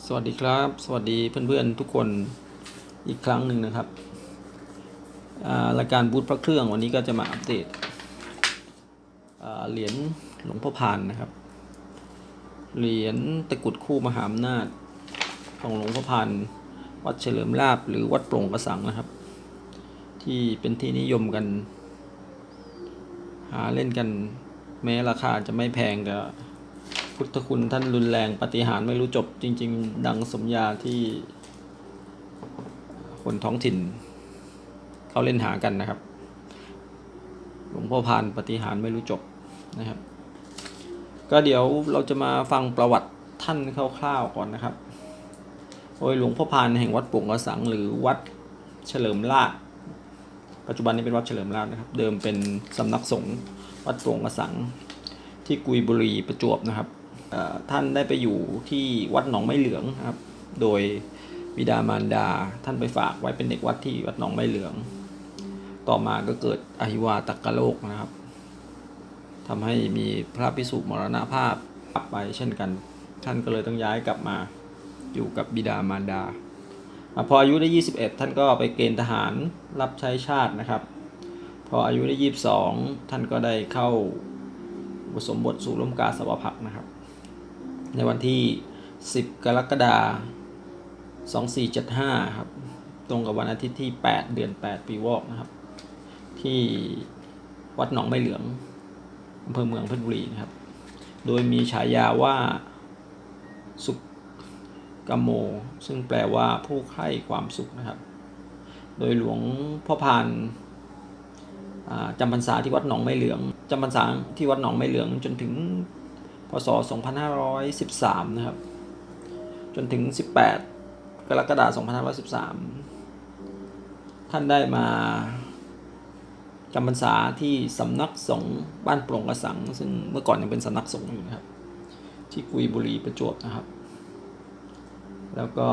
สวัสดีครับ สวัสดีเพื่อนๆทุกคนอีกครั้งหนึ่งนะครับรายการบูธพระเครื่องวันนี้ก็จะมาอัปเดตเหรียญหลวงพ่อพานนะครับ เหรียญตะกรุดคู่มหาอำนาจของหลวงพ่อพานวัดเฉลิมลาบหรือวัดโปร่งกระสังนะครับ ที่เป็นที่นิยมกัน หาเล่นกันแม้ราคาจะไม่แพงแต่ พุทธคุณท่านรุนแรงปฏิหารไม่รู้จบจริง ๆ ดังสมญาที่คนท้องถิ่น เขาเล่นหากันนะครับ หลวงพ่อพานปฏิหารไม่รู้จบนะครับ ก็เดี๋ยวเราจะมาฟังประวัติท่านคร่าวๆก่อนนะครับ โดยหลวงพ่อพานแห่งวัดโป่งกระสังหรือวัดเฉลิมราชปัจจุบันนี้เป็นวัดเฉลิมราชนะครับ เดิมเป็นสำนักสงฆ์วัดโป่งกระสังที่กุยบุรีประจวบนะครับ ท่านได้ไปอยู่ที่วัดหนองไม้เหลืองครับ โดยบิดามารดาท่านไปฝากไว้เป็นเด็กวัดที่วัดหนองไม้เหลือง ต่อมาก็เกิดอหิวาตกกะโลกนะครับทำให้มีพระพิสุมรณภาพกลับไปเช่นกัน ท่านก็เลยต้องย้ายกลับมาอยู่กับบิดามารดา พออายุได้ 21 ท่านก็ไปเกณฑ์ทหารรับใช้ชาตินะครับ พออายุได้ 22 ท่านก็ได้เข้าอุปสมบทสู่ร่มกาสวพักตร์นะครับ ในวันที่ 10 กรกฎาคม2475 ครับ ตรงกับวันอาทิตย์ที่ 8 เดือน 8 ปีวอกนะครับ ที่วัดหนองไม้เหลืองอำเภอเมืองเพชรบุรีนะครับ โดยมีฉายาว่าสุขกมโม ซึ่งแปลว่าผู้ใคร่ความสุขนะครับ โดยหลวงพ่อพานจำพรรษาที่วัดหนองไม้เหลืองจำพรรษาที่วัดหนองไม้เหลืองจนถึง พศ 2513 นะครับ จนถึง 18 กรกฎาคม 2513 ท่านได้มาจำพรรษาที่สำนักสงฆ์บ้านโปร่งกระสัง ซึ่งเมื่อก่อนยังเป็นสำนักสงฆ์อยู่นะครับ ที่กุยบุรีประจวบนะครับ แล้วก็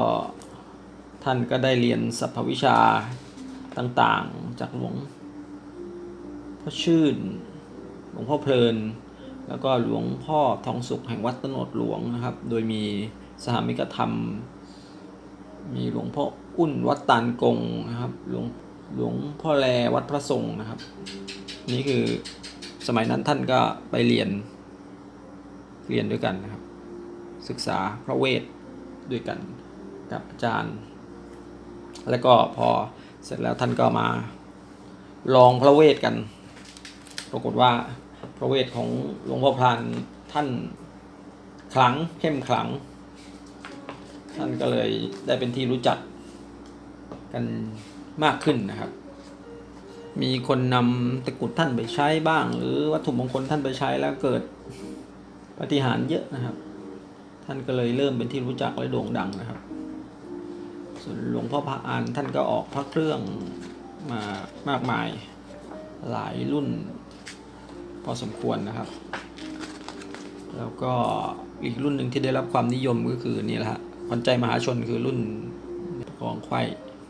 ท่านก็ได้เรียนสรรพวิชาต่างๆจากหลวงพ่อชื่น หลวงพ่อเพลิน แล้วก็หลวงพ่อทองสุขแห่งวัดตโนดหลวงนะครับ โดยมีสหมิกธรรม มีหลวงพ่ออุ่นวัดตานกงนะครับ หลวงหลวงพ่อแลวัดพระทรงนะครับ นี่คือสมัยนั้นท่านก็ไปเรียน เรียนด้วยกันนะครับ ศึกษาพระเวทด้วยกันกับอาจารย์ แล้วก็พอเสร็จแล้วท่านก็มาลองพระเวทกัน ปรากฏว่า พระเวทของหลวงพ่อพรานท่านขลังเข้มขลัง ท่านก็เลยได้เป็นที่รู้จักกันมากขึ้นนะครับ มีคนนำตะกุดท่านไปใช้บ้าง หรือวัตถุมงคลท่านไปใช้แล้วเกิดปฏิหารเยอะนะครับ ท่านก็เลยเริ่มเป็นที่รู้จักและโด่งดังนะครับ ส่วนหลวงพ่อพระอานท่านก็ออกพระเครื่องมามากมายหลายรุ่น อสมควรนะครับ แล้วก็อีกรุ่นหนึ่งที่ได้รับความนิยมก็คือนี่แหละฮะขวัญใจมหาชนคือรุ่นกองไข่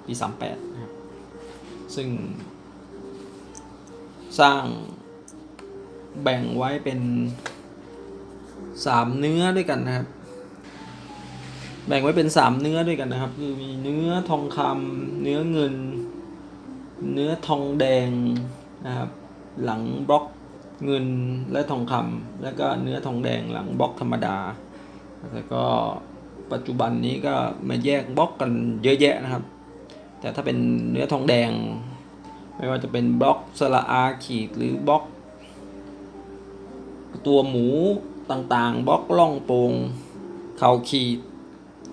ปีสามแปดนะครับซึ่ง สร้างแบ่งไว้เป็นสามเนื้อด้วยกันนะครับ แบ่งไว้เป็นสามเนื้อด้วยกันนะครับ คือมีเนื้อทองคำเนื้อเงิน เนื้อทองแดงนะครับ หลังบล็อก เงินและทองคำแล้วก็เนื้อทองแดงหลังบล็อกธรรมดา แล้วก็ปัจจุบันนี้ก็มาแยกบล็อกกันเยอะแยะนะครับ แต่ถ้าเป็นเนื้อทองแดง ไม่ว่าจะเป็นบล็อกสละอาขีดหรือบล็อก ตัวหมูต่างๆบล็อกล่องโปงเข่าขีด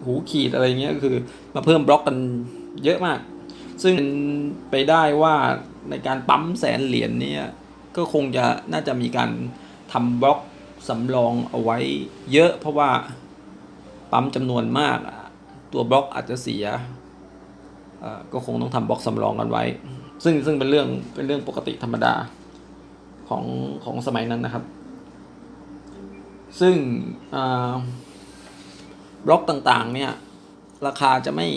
หูขีดอะไรเงี้ยก็คือมาเพิ่มบล็อกกันเยอะมาก ซึ่งไปได้ว่าในการปั๊มแสนเหรียญเนี้ ก็คงจะน่าจะมีการทำบล็อกสำรองเอาไว้เยอะ เพราะว่าปั๊มจำนวนมาก ตัวบล็อกอาจจะเสียก็คงต้องทำบล็อกสำรองกันไว้ ซึ่งซึ่งเป็นเรื่องเป็นเรื่องปกติธรรมดาของของสมัยนั้นนะครับ ซึ่งบล็อกต่างๆ เนี่ย ราคาจะไม่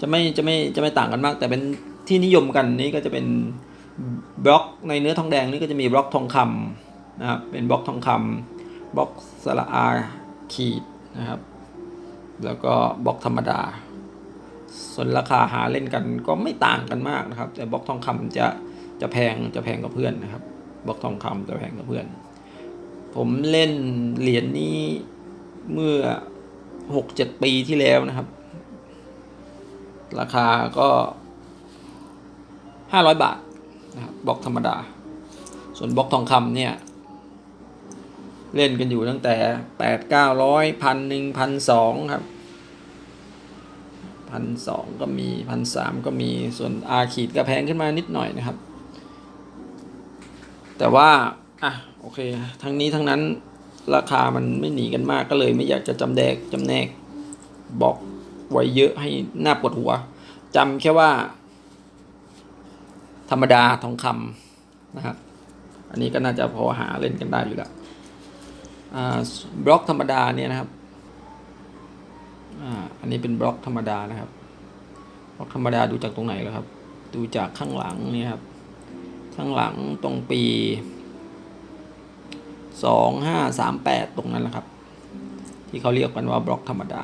จะไม่จะไม่จะไม่ต่างกันมาก แต่เป็นที่นิยมกันนี้ก็จะเป็น บล็อกในเนื้อทองแดงนี่ก็จะมีบล็อกทองคำนะครับเป็นบล็อกทองคำบล็อกสระอาขีดนะครับ แล้วก็บล็อกธรรมดา ส่วนราคาหาเล่นกันก็ไม่ต่างกันมากนะครับ แต่บล็อกทองคำจะจะแพงจะแพงกว่าเพื่อนนะครับบล็อกทองคำจะแพงกว่าเพื่อน ผมเล่นเหรียญนี้เมื่อหกเจ็ดปีที่แล้วนะครับ ราคาก็ห้าร้อยบาท นะครับบล็อกธรรมดา ส่วนบล็อกทองคำเนี่ย เล่นกันอยู่ตั้งแต่แปดเก้าร้อยพันหนึ่งพันสองครับพันสองก็มีพันสามก็มีส่วนอาขีดก็แพงขึ้นมานิดหน่อยนะครับ แต่ว่า อะ โอเค ทั้งนี้ทั้งนั้นราคามันไม่หนีกันมากก็เลยไม่อยากจะจำแดกจำแนกบอกไว้เยอะให้หน้าปวดหัวจำแค่ว่า ธรรมดาทองคำนะครับอันนี้ก็น่าจะพอหาเล่นกันได้อยู่แล้วอ่าบล็อกธรรมดาเนี่ยนะครับอ่าอันนี้เป็นบล็อกธรรมดานะครับบล็อกธรรมดาดูจากตรงไหนแล้วครับ ดูจากข้างหลังเนี่ยครับ ข้างหลังตรงปีสองห้าสามแปดตรงนั้นแหละครับ ที่เขาเรียกกันว่าบล็อกธรรมดา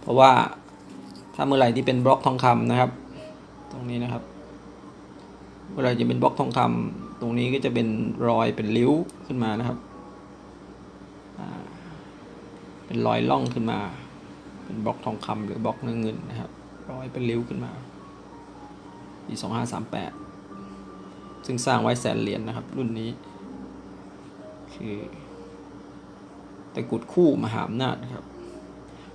เพราะว่าถ้าเมื่อไหร่ที่เป็นบล็อกทองคำนะครับ ตรงนี้นะครับ เมื่อไหร่จะเป็นบล็อกทองคำตรงนี้ก็จะเป็นรอยเป็นริ้วขึ้นมานะครับ เป็นรอยล่องขึ้นมา เป็นบล็อกทองคำหรือบล็อกเนื้อเงินนะครับ รอยเป็นริ้วขึ้นมาปีสองห้าสามแปดซึ่งสร้างไว้แสนเหรียญนนะครับ รุ่นนี้ คือตะกุดคู่มหาอำนาจนะครับ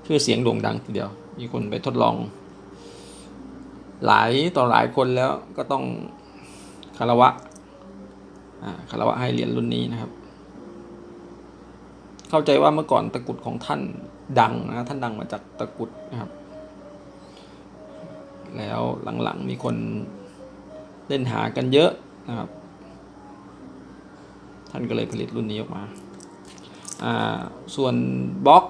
ชื่อเสียงโด่งดังทีเดียว มีคนไปทดลอง หลายต่อหลายคนแล้วก็ต้อง คารวะคารวะให้เหรียญรุ่นนี้นะครับ เข้าใจว่าเมื่อก่อนตะกรุดของท่านดังนะท่านดังมาจากตะกรุดนะครับ แล้วหลังๆมีคนเล่นหากันเยอะนะครับ ท่านก็เลยผลิตรุ่นนี้ออกมาอ่าส่วนบล็อก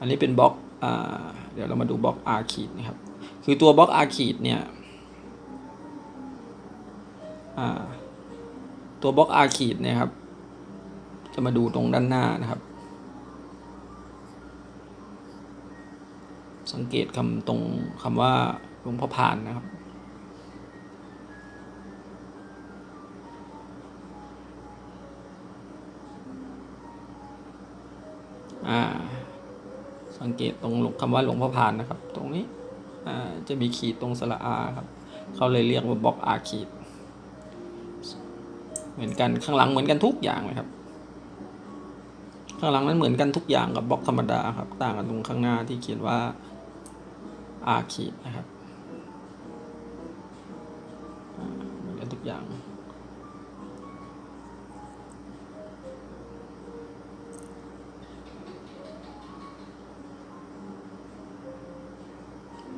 อันนี้เป็นบล็อกอ่าเดี๋ยวเรามาดูบล็อกอาร์คีดนะครับ คือตัวบล็อกอาร์คีดเนี่ย ตัวบล็อกอาร์คีดเนี่ยครับ จะมาดูตรงด้านหน้านะครับ สังเกตคำตรงคำว่าหลวงพ่อพานนะครับสังเกตตรงคำว่าหลวงพ่อพานนะครับ ตรงนี้จะมีขีดตรงสระอาครับ เขาเลยเรียกว่าบล็อกอาขีด เหมือนกันข้างหลังเหมือนกันทุกอย่างเลยครับ ข้างหลังนั้นเหมือนกันทุกอย่างกับบล็อกธรรมดาครับ ต่างกันตรงข้างหน้าที่เขียนว่าอาขีดนะครับเหมือนกันทุกอย่าง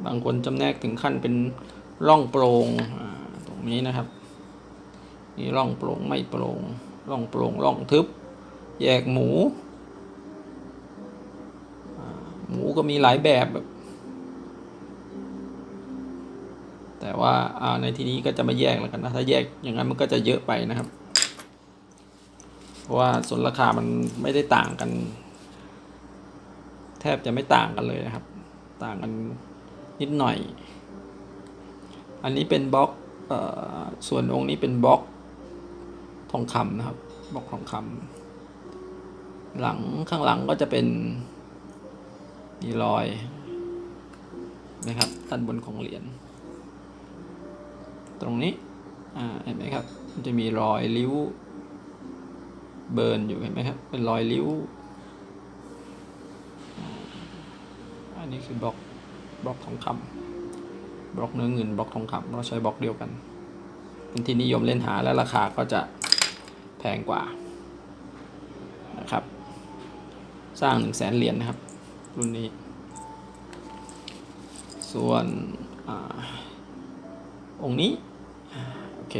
บางคนจำแนกถึงขั้นเป็นร่องโปร่งอ่าตรงนี้นะครับ นี่ร่องโปร่งไม่โปร่งร่องโปร่งร่องทึบ แยกหมู หมูก็มีหลายแบบแต่ว่าในที่นี้ก็จะไม่แยกแล้วกันนะถ้าแยกอย่างนั้นมันก็จะเยอะไปนะครับ เพราะว่าส่วนราคามันไม่ได้ต่างกัน แทบจะไม่ต่างกันเลยนะครับ ต่างกันนิดหน่อย อันนี้เป็นบล็อกออส่วนองค์นี้เป็นบล็อก ทองคำนะครับบล็อกทองคำหลังข้างหลังก็จะเป็นมีรอยนะครับด้านบนของเหรียญตรงนี้อ่าเห็นไหมครับ มันจะมีรอยริ้ว เบิร์นอยู่เห็นไหมครับ เป็นรอยริ้วอันนี้คือบล็อกบล็อกทองคำบล็อกเนื้อเงินบล็อกทองคำเราใช้บล็อกเดียวกัน เป็นที่นิยมเล่นหาและราคาก็จะ แพงกว่านะครับ สร้างหนึ่งแสนเหรียญนะครับ รุ่นนี้ ส่วนอองค์นี้ โอเค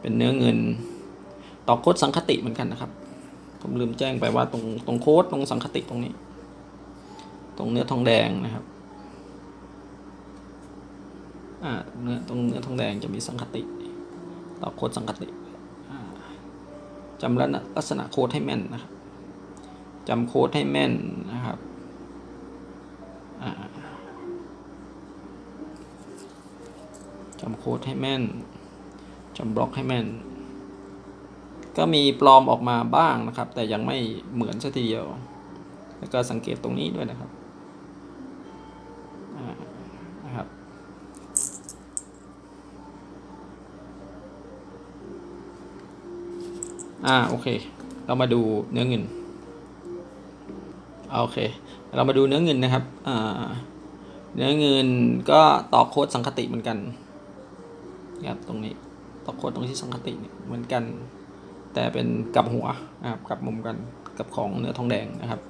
เป็นเนื้อเงิน ต่อโค้ดสังคติเหมือนกันนะครับ ผมลืมแจ้งไปว่าตรงตรงโค้ดตรงสังคติตรงนี้ ตรงเนื้อทองแดงนะครับอ่าเนื้อตรงเนื้อทองแดงจะมีสังคติ ต่อโค้ดสังคติ จำลักษณะโค้ดให้แม่นนะครับจำโค้ดให้แม่นนะครับจำโค้ดให้แม่นจำบล็อกให้แม่น ก็มีปลอมออกมาบ้างนะครับ แต่ยังไม่เหมือนซะทีเดียว แล้วก็สังเกตตรงนี้ด้วยนะครับอ่านะครับ อ่าโอเค เรามาดูเนื้อเงินโอเค เรามาดูเนื้อเงินนะครับอ่าเนื้อเงินก็ต่อโค้ดสังคติเหมือนกันนะครับตรงนี้ต่อโค้ดตรงที่สังคติเนี่ยเหมือนกัน แต่เป็นกลับหัวนะครับกลับมุมกันกับของเนื้อทองแดงนะครับ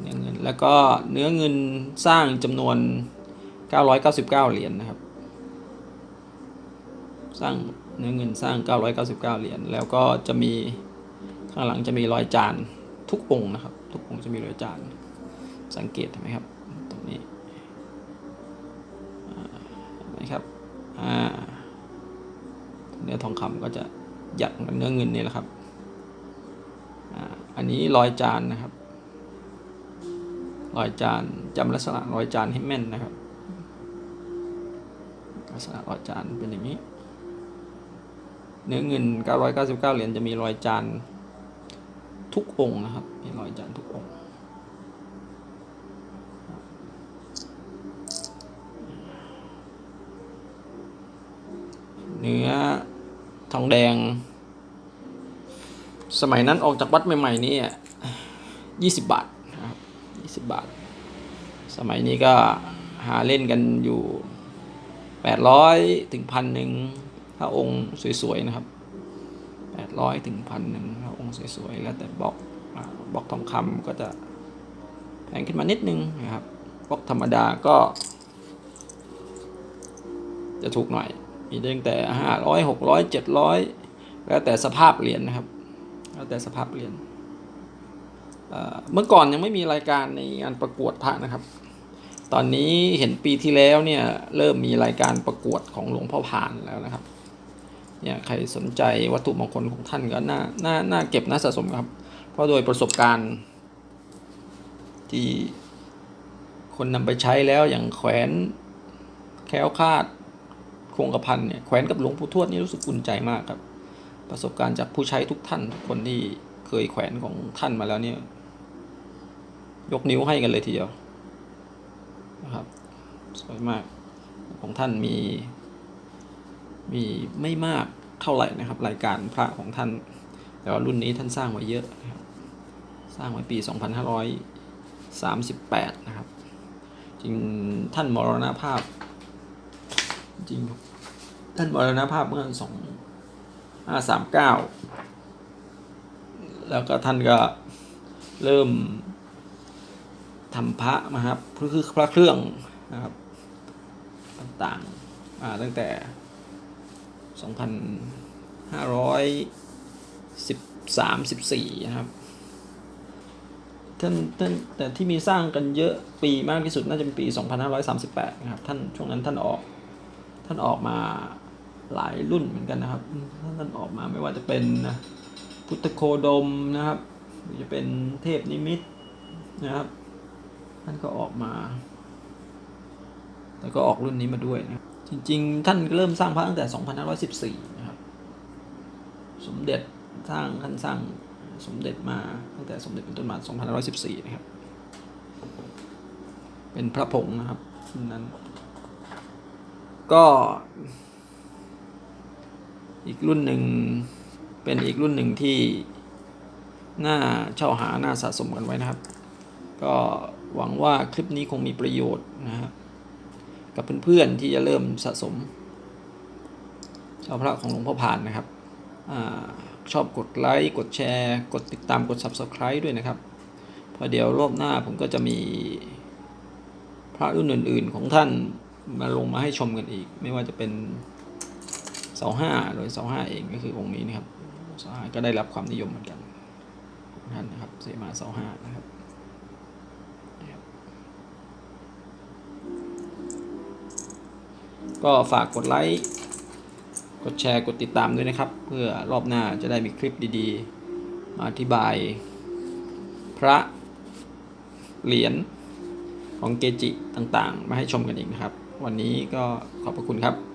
เนื้อเงินแล้วก็เนื้อเงินสร้างจำนวน 999 เหรียญนะครับ สร้างเนื้อเงินสร้าง 999 เหรียญแล้วก็จะมีข้างหลังจะมีรอยจานทุกองค์นะครับ ทุกองค์จะมีรอยจานสังเกตเห็นไหมครับตรงนี้นไหมครับเนื้อทองคำก็จะหยักกับเนื้อเงินนี่แหละครับอันนี้รอยจานนะครับรอยจานจำลักษณะรอยจานให้แม่นนะครับ ลักษณะรอยจานเป็นอย่างนี้ เนื้อเงิน 999 เหรียญจะมีรอยจานทุกองค์นะครับ มีรอยจานทุกองค์เนื้อทองแดง สมัยนั้นออกจากวัดใหม่ๆนี่ยี่สิบบาทครับยี่สิบบาท สมัยนี้ก็หาเล่นกันอยู่แปดร้อยถึงพันหนึ่ง ถ้าองค์สวยๆนะครับแปดร้อยถึงพันหนึ่งถ้าองค์สวยๆแล้วแต่บล็อกบล็อกทองคำก็จะแพงขึ้นมานิดนึงนะครับบล็อกธรรมดาก็ จะถูกหน่อย มีตั้งแต่ห้าร้อยหกร้อยเจ็ดร้อยแล้วแต่สภาพเหรียญนะครับ แล้วแต่สภาพเหรียญเอ่อเมื่อก่อนยังไม่มีรายการในงานประกวดพระนะครับ ตอนนี้เห็นปีที่แล้วเนี่ยเริ่มมีรายการประกวดของหลวงพ่อผ่านแล้วนะครับ เนี่ยใครสนใจวัตถุมงคลของท่านก็น่าน่าน่าเก็บน่าสะสมครับ เพราะโดยประสบการณ์ ที่คนนำไปใช้แล้วอย่างแขวนแคล้วคาดคงกระพันเนี่ยแขวนกับหลวงปู่ทวดนี่รู้สึกอุ่นใจมากครับ ประสบการณ์จากผู้ใช้ทุกท่านทุกคนที่เคยแขวนของท่านมาแล้วเนี่ยยกนิ้วให้กันเลยทีเดียวนะครับสวยมากของท่านมี มีไม่มากเท่าไหร่นะครับ รายการพระของท่าน แต่ว่ารุ่นนี้ท่านสร้างไว้เยอะนะครับ สร้างไว้ปี 2538 นะครับ จริงท่านมรณภาพ จริงท่านมรณภาพเมื่อสองห้าสามเก้าแล้วก็ท่านก็เริ่มทำพระนะครับคือพระเครื่องนะครับ ต่างๆตั้งแต่ สองพันห้าร้อยสิบสามสิบสี่นะครับท่านท่านแต่ที่มีสร้างกันเยอะปีมากที่สุดน่าจะเป็นปี 2538 นะครับ ท่านช่วงนั้นท่านออก ท่านออกมาหลายรุ่นเหมือนกันนะครับ ท่านท่านออกมาไม่ว่าจะเป็นพุทธโคดมนะครับหรือจะเป็นเทพนิมิตนะครับ ท่านก็ออกมา แล้วก็ออกรุ่นนี้มาด้วยนะครับ จริงๆ ท่านเริ่มสร้างพระตั้งแต่ 2514 นะครับ สมเด็จสร้างท่านสร้างสมเด็จมาตั้งแต่สมเด็จเป็นต้นมา 2514 นะครับ เป็นพระผงนะครับนนั้น ก็ อีกรุ่นหนึ่งเป็นอีกรุ่นหนึ่งที่น่าเช่าหาน่าสะสมกันไว้นะครับ ก็หวังว่าคลิปนี้คงมีประโยชน์นะครับ กับเพื่อนๆที่จะเริ่มสะสมชาวพระของหลวงพ่อผ่านนะครับอชอบกดไลค์ กดแชร์ กดติดตามกด Subscribe ด้วยนะครับ พอเดี๋ยวรอบหน้าผมก็จะมีพระรุ่นอื่น ๆ ของท่านมาลงมาให้ชมกันอีก ไม่ว่าจะเป็นเสาห้าโดยเสาห้าเองก็คือองค์นี้นะครับเสาห้าก็ได้รับความนิยมเหมือนกันของท่านนะครับเสมาเสาห้านะครับ ก็ฝากกดไลค์ กดแชร์ กดติดตามด้วยนะครับ เพื่อรอบหน้าจะได้มีคลิปดีๆ มาอธิบาย พระเหรียญของเกจิต่างๆ มาให้ชมกันอีกนะครับ วันนี้ก็ขอบพระคุณครับ